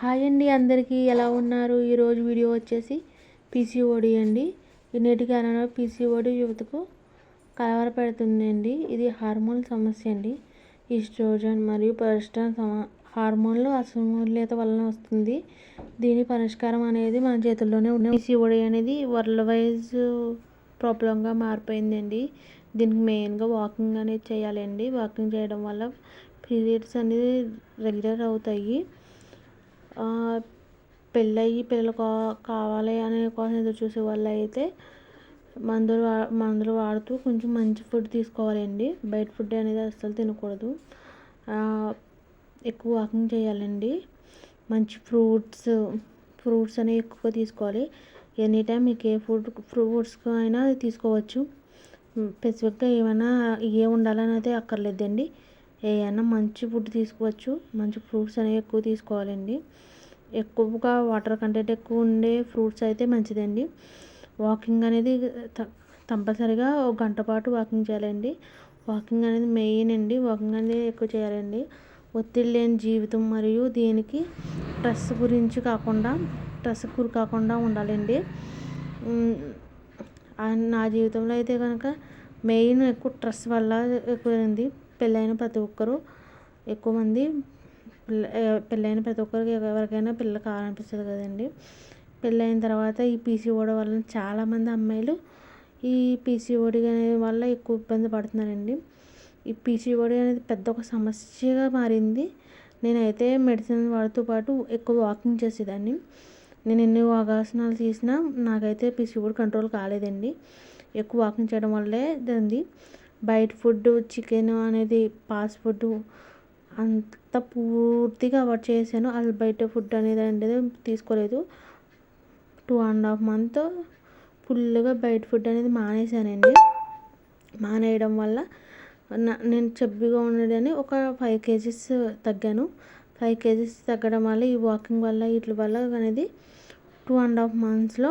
Hi అండి అందరికీ. ఎలా ఉన్నారు? ఈరోజు వీడియో వచ్చేసి పీసీఓడి అండి. ఈ అనగా పీసీఓడి యువతకు కలవర పెడుతుందండి. ఇది హార్మోన్ సమస్య అండి. ఈస్ట్రోజన్ మరియు ప్రొజెస్ట్రాన్ సమ హార్మోన్లు అసమూల్యత వలన వస్తుంది. దీని పరిష్కారం అనేది మన చేతుల్లోనే ఉంది పీసీఓడి అనేది వరల్డ్ వైజ్ ప్రాబ్లంగా మారిపోయిందండి. దీనికి మెయిన్గా వాకింగ్ అనేది చేయాలండి. వాకింగ్ చేయడం వల్ల పీరియడ్స్ అనేది రెగ్యులర్ అవుతాయి. పెళ్ళయి పిల్లలు కా కావాలి అనే కోసం ఎదురు చూసే వాళ్ళు అయితే మందులు వా మందులు వాడుతూ కొంచెం మంచి ఫుడ్ తీసుకోవాలండి. బయట ఫుడ్ అనేది అస్సలు తినకూడదు. ఎక్కువ వాకింగ్ చేయాలండి. మంచి ఫ్రూట్స్ ఫ్రూట్స్ అనేవి ఎక్కువ తీసుకోవాలి. ఎనీ టైం మీకు ఏ ఫుడ్ ఫ్రూట్స్ అయినా తీసుకోవచ్చు. స్పెసిఫిక్గా ఏమైనా ఏ ఉండాలని అయితే అక్కర్లేదండి. ఏమైనా మంచి ఫుడ్ తీసుకోవచ్చు. మంచి ఫ్రూట్స్ అనేవి ఎక్కువ తీసుకోవాలండి. ఎక్కువగా వాటర్ కంటెంట్ ఎక్కువ ఉండే ఫ్రూట్స్ అయితే మంచిదండి. వాకింగ్ అనేది కంపల్సరిగా ఒక గంట పాటు వాకింగ్ చేయాలండి. వాకింగ్ అనేది మెయిన్ అండి. వాకింగ్ అనేది ఎక్కువ చేయాలండి. ఒత్తిడి లేని జీవితం మరియు దీనికి స్ట్రెస్ గురించి కాకుండా స్ట్రెస్ గురి కాకుండా ఉండాలండి. నా జీవితంలో అయితే కనుక మెయిన్ ఎక్కువ స్ట్రెస్ వల్ల ఎక్కువైంది. పెళ్ళైన ప్రతి ఒక్కరూ ఎక్కువ మంది పెళ్ళైన ప్రతి ఒక్కరికి ఎవరికైనా పిల్లలు కావాలనిపిస్తుంది కదండి. పెళ్ళైన తర్వాత ఈ పీసీఓడి వల్ల చాలామంది అమ్మాయిలు ఈ పీసీఓడి వల్ల ఎక్కువ ఇబ్బంది పడుతున్నారండి. ఈ పీసీఓడి అనేది పెద్ద ఒక సమస్యగా మారింది. నేనైతే మెడిసిన్ వాడుతూ పాటు ఎక్కువ వాకింగ్ చేసేదాన్ని. నేను ఎన్ని యోగాసనాలు చేసినా నాకైతే పీసీఓడి కంట్రోల్ కాలేదండి. ఎక్కువ వాకింగ్ చేయడం వల్లే ఉంది బయట ఫుడ్ చికెన్ అనేది ఫాస్ట్ ఫుడ్ అంత పూర్తిగా అవాయిడ్ చేశాను. అది బయట ఫుడ్ అనేది అనేది తీసుకోలేదు. టూ అండ్ హాఫ్ మంత్ ఫుల్గా బయట ఫుడ్ అనేది మానేశానండి. మానేయడం వల్ల నేను చెబ్బిగా ఉండేదని ఒక ఫైవ్ కేజీస్ తగ్గాను. ఫైవ్ కేజీస్ తగ్గడం వల్ల ఈ వాకింగ్ వల్ల వీటి వల్ల అనేది టూ అండ్ హాఫ్ మంత్స్లో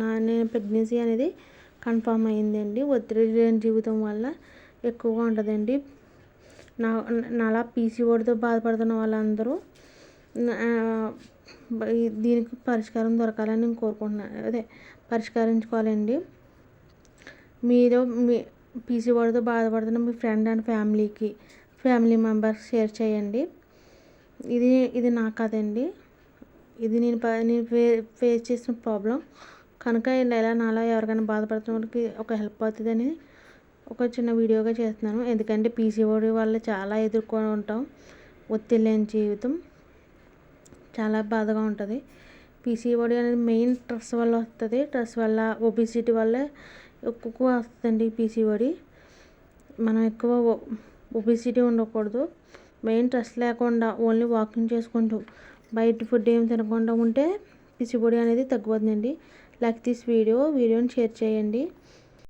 నా నేను ప్రెగ్నెన్సీ అనేది కన్ఫామ్ అయిందండి. ఒత్తిడి లేని జీవితం వల్ల ఎక్కువగా ఉంటుందండి. నా నాలా పీసీఓడితో బాధపడుతున్న వాళ్ళందరూ దీనికి పరిష్కారం దొరకాలని నేను కోరుకుంటున్నాను అదే పరిష్కరించుకోవాలండి. మీరు మీ పీసీఓడితో బాధపడుతున్న మీ ఫ్రెండ్ అండ్ ఫ్యామిలీకి ఫ్యామిలీ మెంబర్స్ షేర్ చేయండి. ఇది ఇది నా కథ ఇది నేను నేను ఫే ఫేస్ చేసిన ప్రాబ్లం. కనుక ఇలా నాలా ఎవరికైనా బాధపడుతున్న వాళ్ళకి ఒక హెల్ప్ అవుతుందని ఒక చిన్న వీడియోగా చేస్తున్నాను. ఎందుకంటే పీసీఓడి వల్ల చాలా ఎదుర్కొని ఉంటాం. ఒత్తిడి లేని జీవితం. చాలా బాధగా ఉంటుంది. పీసీఓడి అనేది మెయిన్ స్ట్రెస్ వల్ల వస్తుంది. స్ట్రెస్ వల్ల ఒబిసిటీ వల్ల ఎక్కువ వస్తుందండి పీసీఓడి మనం ఎక్కువ ఒబిసిటీ ఉండకూడదు. మెయిన్ స్ట్రెస్ లేకుండా ఓన్లీ వాకింగ్ చేసుకుంటూ బయట ఫుడ్ ఏం తినకుండా ఉంటే పీసీఓడి అనేది తగ్గిపోతుందండి లైక్ దిస్ వీడియో వీడియోని షేర్ చేయండి.